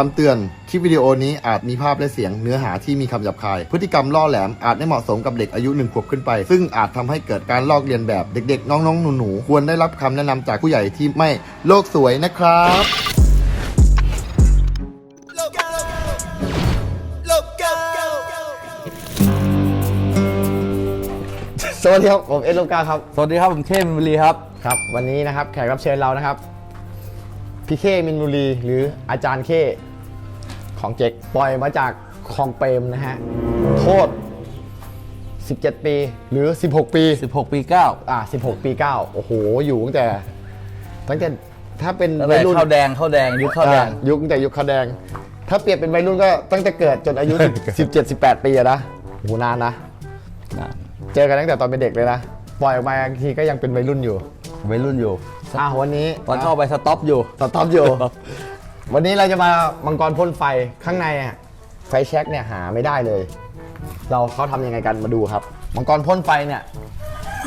คำเตือน คลิปวิดีโอนี้อาจมีภาพและเสียงเนื้อหาที่มีคำหยาบคาย พฤติกรรมล่อแหลมอาจไม่เหมาะสมกับเด็กอายุหนึ่งขวบขึ้นไป ซึ่งอาจทำให้เกิดการลอกเลียนแบบเด็กๆ น้องๆ หนูๆ ควรได้รับคำแนะนำจากผู้ใหญ่ที่ไม่โลกสวยนะครับ สวัสดีครับ ผมเอ็ดโลกาครับ สวัสดีครับ ผมเข้มบุรีครับ ครับ วันนี้นะครับแขกรับเชิญเรานะครับ พี่เคมินบุรีหรืออาจารย์เค ของเจกปล่อยมาจากคลองเปรมนะฮะ โทษ 17 ปีหรือ 16 ปี 16 ปี 9 อ่า16 ปี 9 โอ้โห อยู่ตั้งแต่ตั้งแต่ถ้าเป็นตั้งวัแต่ยรุ่นข้าวแดงข้าวแดง ยุคข้าวแดงอ่ายุคตั้งแต่ยุคข้าวแดง ถ้าเปรียบเป็นวัยรุ่นก็ตั้งแต่เกิดจนอายุ 17 18 ปีอะนะโอ้โหนานนะ เจอกันตั้งแต่ตอนเป็นเด็กเลยนะ ปล่อยออกมาอีกทีก็ยังเป็นวัยรุ่นอยู่วัยรุ่นอยู่อะวันนี้ตอนเข้าไปสต็อปอยู่สต็อปอยู่ วันนี้เราจะมามังกรพ่นไฟข้างในอะไฟแช็กเนี่ยหาไม่ได้เลย เราเขาทำยังไงกันมาดูครับ มังกรพ่นไฟเนี่ย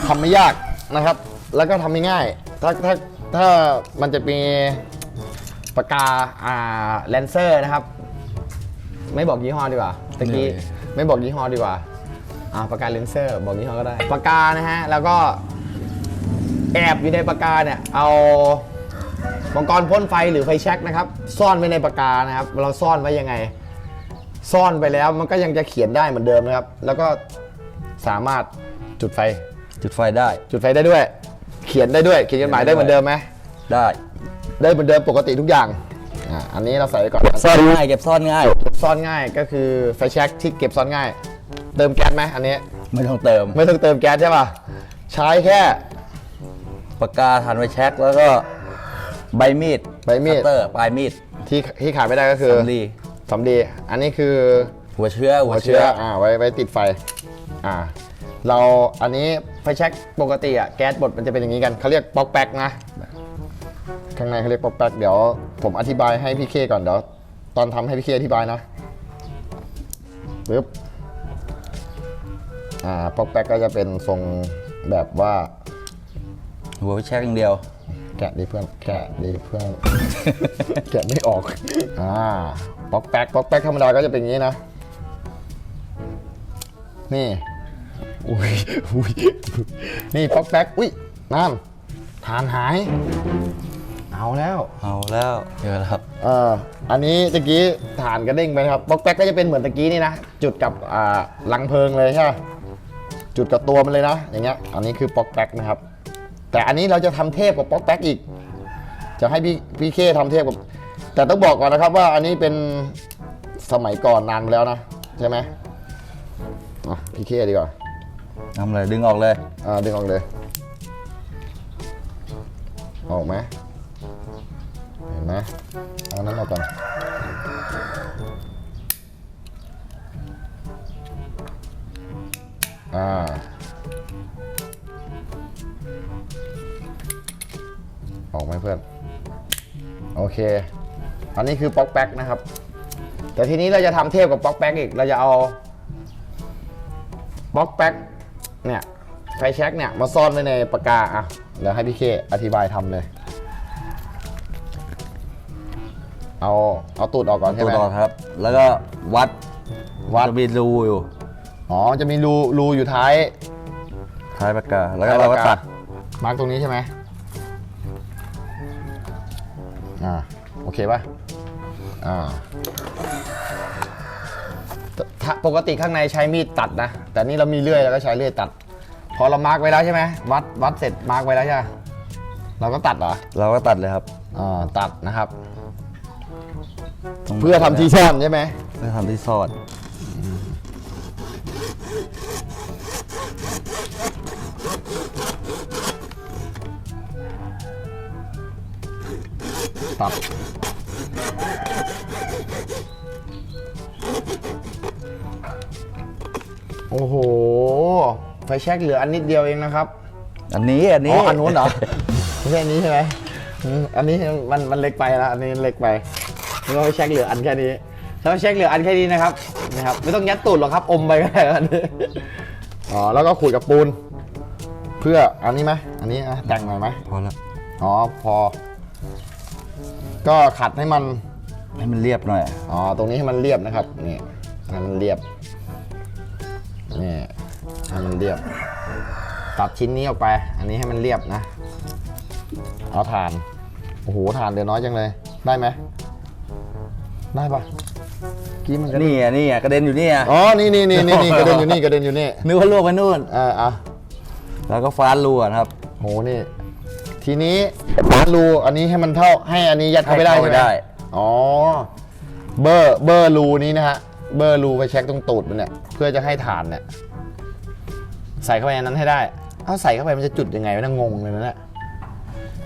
ทำไม่ยากนะครับ แล้วก็ทำไม่ง่ายถ้าถ้าถ้ามันจะมีปากกาอ่าแลนเซอร์นะครับ ไม่บอกยี่ห้อดีกว่าตะกี้นี่ไม่บอกยี่ห้อดีกว่าอ่าปากกาเลนเซอร์ บอกยี่ห้อก็ได้ปากกานะฮะแล้วก็แอบอยู่ในปากกาเนี่ยเอา มังกรพ่นไฟหรือไฟแช็กนะครับ ซ่อนไว้ในปากกานะครับ เราซ่อนไว้ยังไง ซ่อนไปแล้วมันก็ยังจะเขียนได้เหมือนเดิมนะครับ แล้วก็สามารถจุดไฟ จุดไฟได้ จุดไฟได้ด้วย เขียนได้ด้วย เขียนจดหมายได้เหมือนเดิมไหมได้ ได้เหมือนเดิมปกติทุกอย่างอะอันนี้เราใส่ไว้ก่อนซ่อนง่ายเก็บซ่อนง่าย ซ่อนง่ายก็คือไฟแช็กที่เก็บซ่อนง่าย เติมแก๊สไหมอันนี้ ไม่ต้องเติม ไม่ต้องเติมแก๊สใช่ป่ะ ใช้แค่ปากกาทันไว้แช็คแล้วก็ ใบมีดใบมีด คัตเตอร์ปลายมีดที่ที่ขาดไม่ได้ก็คือสำลีสำลีอันนี้คือหัวเชื้อหัวเชื้ออ่าไว้ไว้ติดไฟอ่าเราอันนี้ไฟแช็กปกติอะแก๊สบดมันจะเป็นอย่างนี้กันเขาเรียกป๊อกแป๊กนะข้างในเขาเรียกป๊อกแป๊กเดี๋ยวผมอธิบายให้พี่เคก่อนเดี๋ยวตอนทำให้พี่เคอธิบายนะปึ๊บอ่าป๊อกแป๊กก็จะเป็นทรงแบบว่า หัวแช็คอย่างเดียว แกะดิเพื่อน แกะดิเพื่อน แกะไม่ออก อ่า ป๊อกแป๊ก ป๊อกแป๊กธรรมดาก็จะเป็นอย่างนี้นะ นี่ อุ้ยอุ้ยนี่ป๊อกแป๊ก อุ้ยน้ำทานหาย เอาแล้ว เอาแล้วเจอแล้วครับ เอ่อ อันนี้ตะกี้ฐานกระเด้งไปนะครับ ป๊อกแป๊กก็จะเป็นเหมือนตะกี้นี่นะ จุดกับอ่าลังเพลิงเลยใช่ไหมจุดกับตัวมันเลยนะ อย่างเงี้ย อันนี้คือป๊อกแป๊กนะครับ แต่อันนี้เราจะทำเทพกับป๊อกแป๊กอีก จะให้พี่พี่เคทำเทพกับ แต่ต้องบอกก่อนนะครับว่าอันนี้เป็นสมัยก่อนนานมาแล้วนะ ใช่ไหมอะพี่เคดีกว่าทำเลยดึงออกเลยอ่าดึงออกเลย ออกไหมเห็นไหมเอานั้นออกก่อนอ่า ออกไหมเพื่อน โอเค อันนี้คือป๊อกแป๊กนะครับ แต่ทีนี้เราจะทำเทพกับป๊อกแป๊กอีก เราจะเอาป๊อกแป๊กเนี่ยไฟแช็กเนี่ยมาซ่อนไว้ในปากกาอะเดี๋ยวให้พี่เคอธิบายทำเลย เอาเอาตูดออกก่อนใช่ตัวไหมต่อครับ แล้วก็วัดวัดจะมีรูอยู่ อ๋อ จะมีรูรูอยู่ท้าย ท้ายปากกา แล้วก็เราก็ตัด มาร์กตรงนี้ใช่ไหมอ่าโอเคป่ะอ่าถ้าปกติข้างในใช้มีดตัดนะ แต่นี่เรามีเลื่อยแล้วก็ใช้เลื่อยตัด พอเรามาร์กไว้แล้วใช่ไหมวัดวัดเสร็จมาร์กไว้แล้วใช่ไหมเราก็ตัดเหรอ เราก็ตัดเลยครับอ่าตัดนะครับตรงเพื่อทำที่ซ่อนใช่ไหมเพื่อทำที่ซ่อน ตัดโอ้โห ไฟแช็กเหลืออันนิดเดียวเองนะครับ อันนี้อันอ๋นี้ออันนู้นเหรอ ไม่ใช่อันนี้ใช่ไหมอืมอันนี้มันมันเล็กไปละอันนี้เล็กไปเราไฟแช็กเหลืออันแค่นี้ถ้าไฟแช็กเหลืออันแค่นี้นะครับนะครับ ไม่ต้องยัดตูดหรอกครับอมไปก็ได้อันนี้อ๋อแล้วก็ขูดกับปูน เพื่ออันนี้ไหมอันนี้อะแต่งหน่อยไหมพอแล้วอ๋อพอ ก็ขัดให้มันให้มันเรียบหน่อย อ๋อตรงนี้ให้มันเรียบนะครับนี่ให้มันเรียบนี่ให้มันเรียบ ตัดชิ้นนี้ออกไป อันนี้ให้มันเรียบนะเอาถ่านโอ้โหถ่านเหลือน้อยจังเลย ได้ไหมได้ปะกี้มันกระเด็นนี่อะนี่อะกระเด็นอยู่นี่อะอ๋อนี่นี่นี่นี่นี่กระเด็นอยู่นี่กระเด็นอยู่นี่นึกว่าลวกไปนู่นอ่าอะแล้วก็ฟ้านรูอะครับโหนี่ ทีนี้รูอันนี้ให้มันเท่าให้อันนี้ยัดเข้าไปได้ให้ใช่เข้าไหมไปได้อ๋อเบอร์เบอร์รูนี้นะฮะเบอร์รูไปเช็คตรงตูดมันเนี่ยเพื่อจะให้ฐานเนี่ยใส่เข้าไปในนั้นให้ได้ เอาใส่เข้าไปมันจะจุดยังไงวะเนะงงเลยนะเนี่ย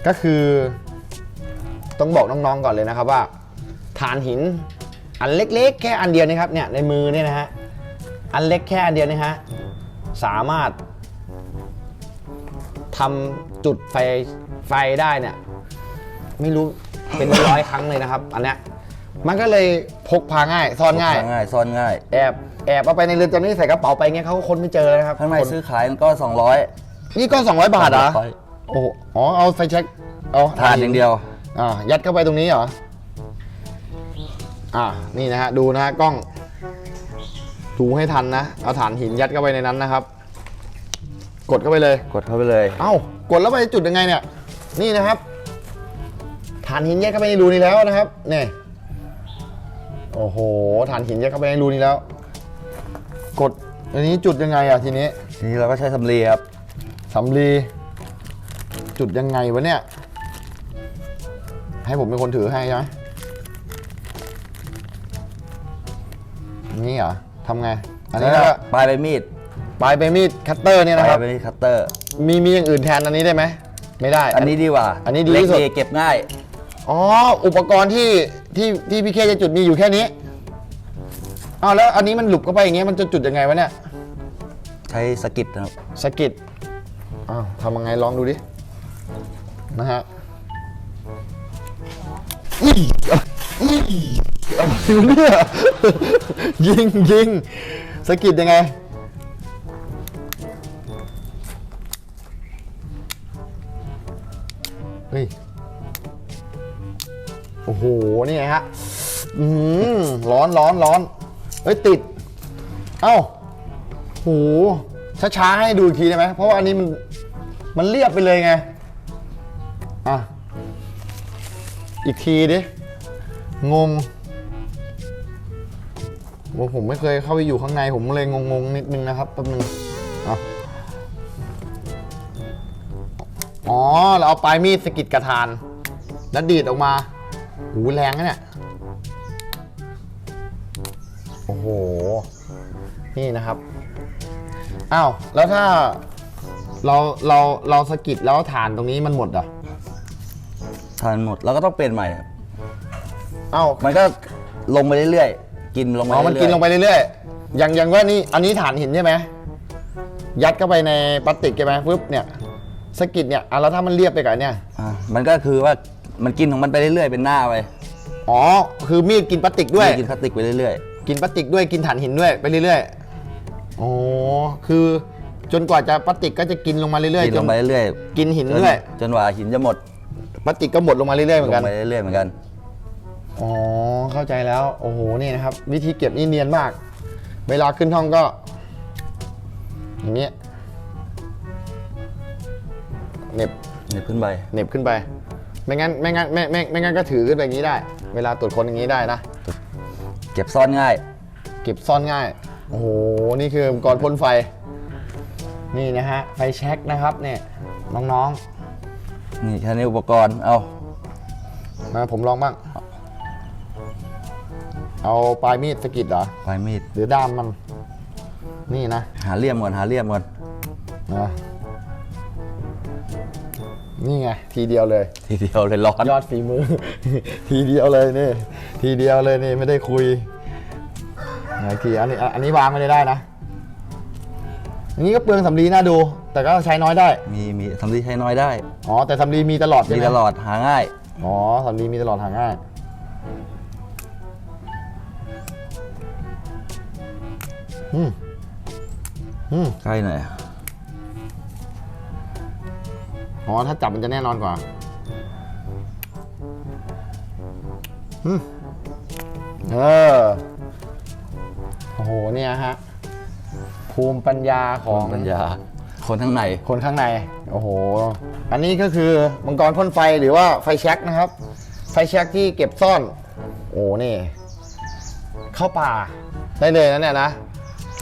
ก็คือ ต้องบอกน้องๆก่อนเลยนะครับว่า ฐานหินอันเล็กๆ แค่อันเดียวนะครับเนี่ยในมือเนี่ยนะฮะอันเล็กแค่อันเดียวนะฮะสามารถ ทำจุดไฟไฟได้เนี่ยไม่รู้เป็นร้อยครั้งเลยนะครับ อันเนี้ยมันก็เลยพกพาง่าย ซ่อนง่ายพกพง่ายซ่อนง่าย แอบแอบเอาไปในเรือนจำนี่ใส่กระเป๋าไปเงี้ยเขาก็ค้นไม่เจอนะครับข้างในคนซื้อขายมันก็ 200นี่ก็ 200 บาทเหรอ200โอ้โหอ๋อเอาไฟแช็กเอาทานอย่างเดียวอ่ายัดเข้าไปตรงนี้เหรออ่านี่นะฮะดูนะฮะกล้องดูให้ทันนะเอาฐานหินยัดเข้าไปในนั้นนะครับ กดเข้าไปเลย กดเข้าไปเลย เอ้ากดแล้วไปจุดยังไงเนี่ย นี่นะครับฐานหินแยกเข้าไปในรูนี้แล้วนะครับเนี่ยโอ้โหฐานหินแยกเข้าไปในรูนี้แล้ว กดอันนี้จุดยังไงอะทีนี้ทีนี้เราก็ใช้สำลีครับสำลีจุดยังไงวะเนี่ย ให้ผมเป็นคนถือให้ใช่ไหมนี่เหรอทำไง อันนี้แล้ก็วปลายใบมีด ปลายไปมีดคัตเตอร์เนี่ยปนะคลารัยบใบมีดคัตเตอร์ มีมีอย่างอื่นแทนอันนี้ได้ไหม ไม่ได้ อันนี้ดีกว่าอันนี้ดีที่สุดเล็กเก็บง่าย อ๋อ อุปกรณ์ที่ที่ที่พี่เคจะจุดมีอยู่แค่นี้อ้าวแล้วอันนี้มันหลุดเข้าไปอย่างเงี้ยมันจะจุดยังไงวะเนี่ยใช้สกิดนะครับสกิดอ้าวทำยังไงลองดูดิ นะฮะอุ้ยอุ้ยอะไรวะเนี่ยยิงยิงสกิดยังไง ฮ้ย โอ้โห นี่ไงฮะ อืมร้อนร้อนร้อนเฮ้ย ติด เอ้าโหช้าๆให้ดูอีกทีได้ไหม เพราะว่าอันนี้มัน มันเรียบไปเลยไง อะ อีกทีดิ งงว่าผมไม่เคยเข้าไปอยู่ข้างในผมเลยงงๆนิดนึงนะครับแป๊บนึง อ๋อ เราเอาปลายมีดสะกิดกระทาน แล้วดีดออกมาหูแรงนะเนี่ย โอ้โห นี่นะครับ อ้าว แล้วถ้าเราเราเราสะกิดแล้วฐานตรงนี้มันหมดเหรอทานหมดแล้วก็ต้องเปลี่ยนใหม่ครับอ้าวมันก็ลงไปเรื่อยๆ กินลงไปอ๋อมันกินลงไปเรื่อยๆอย่างอย่างว่านี่ อันนี้ฐานหินใช่ไหม ยัดเข้าไปในพลาสติกใช่ไหมปุ๊บเนี่ย สะกิดเนี่ยอะแล้วถ้ามันเรียบไปกับอันเนี่ย อะมันก็คือว่ามันกินของมันไปเรื่อยๆเป็นหน้าไปอ๋อ คือมีดกินพลาสติกด้วยกินพลาสติกไปเรื่อยกินพลาสติกด้วยกินฐานหินด้วยไปเรื่อยๆอ๋อคือจนกว่าจะพลาสติกก็จะกินลงมาเรื่อยๆกินๆจลนงไปเรื่อยกินหินๆจนด้วยจนกว่าหินจะหมดพลาสติกก็หมดลงมาเรื่อยๆเหมืลอนกันงไปเรื่อยๆเหมือนกัน อ๋อเข้าใจแล้วโอ้โหนี่นะครับ วิธีเก็บนี่เนียนมาก เวลาขึ้นห้องก็ อย่างเงี้ย เหน็บนี่ขึ้นไปเหน็บขึ้นไป ไม่งั้นไม่งั้นไม่ไม่ไม่งั้นก็ถือขึ้นไปอย่างนี้ได้ เวลาตรวจคนอย่างนี้ได้นะ เก็บซ่อนง่าย เก็บซ่อนง่าย โอ้โห นี่คืออุปกรณ์พ่นไฟ นี่นะฮะ ไฟแช็กนะครับเนี่ยน้องนี่แค่นี้อุปกรณ์ เอาๆ มาผมลองบ้าง เอาปลายมีดสะกิดเหรอ ปลายมีด หรือด้ามมัน นี่นะ หาเหลี่ยมก่อน หาเหลี่ยมก่อน นะ นี่ไงทีเดียวเลย ทีเดียวเลยร้อน ยอดฝีมือ ทีเดียวเลยนี่ ทีเดียวเลยนี่ไม่ได้คุยไหนทีอันนี้อันนี้วางไม่ได้ได้นะอันนี้ก็เปลืองสำลีน่าดู แต่ก็ใช้น้อยได้ มีมีสำลีใช้น้อยได้ อ๋อแต่สำลีมีตลอดใช่มีไหมตลอดหาง่าย อ๋อสำลีมีตลอดหาง่าย อืมอืม ใกล้หน่อย อ๋อถ้าจับมันจะแน่นอนกว่าอืมเออ โอ้โห เนี่ยฮะ ภูมิปัญญาของ ปัญญา คนข้างใน คนข้างใน โอ้โห อันนี้ก็คือมังกรพ่นไฟหรือว่าไฟแช็กนะครับ ไฟแช็กที่เก็บซ่อน โอ้นี่ เข้าป่า ได้เลยนะเนี่ยนะ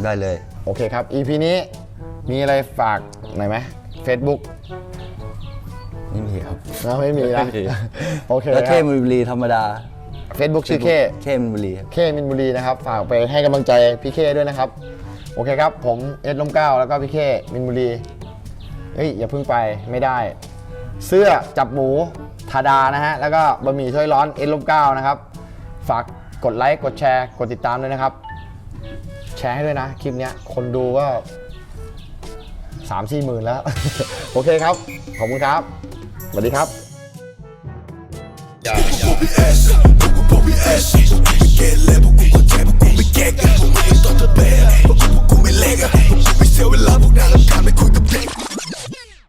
ได้เลย โอเคครับ EP นี้มีอะไรฝากหน่อยไหม Facebook นี่มีครับ นะไม่มีนะไม่มี โอเคแล้วคเท่รับมินบุรีธรรมดา Facebook ชื่อเคเท่มินบุรีครับ เคมินบุรีนะครับ ฝากไปให้กำลังใจพี่เคด้วยนะครับ โอเคครับ ผมเอ็ดลมเก้าแล้วก็พี่เคมินบุรีเฮ้ย อย่าเพิ่งไปไม่ได้ เสื้อจับหมูทาดานะฮะ แล้วก็บะหมี่ถ้วยร้อนเอ็ดลมเก้านะครับ ฝากกดไลค์ กดแชร์ กดติดตามด้วยนะครับ แชร์ให้ด้วยนะ คลิปเนี้ย คนดูก็สามสี่หมื่นแล้ว โอเคครับ ขอบคุณครับ สวัสดีครับ แกกันพวก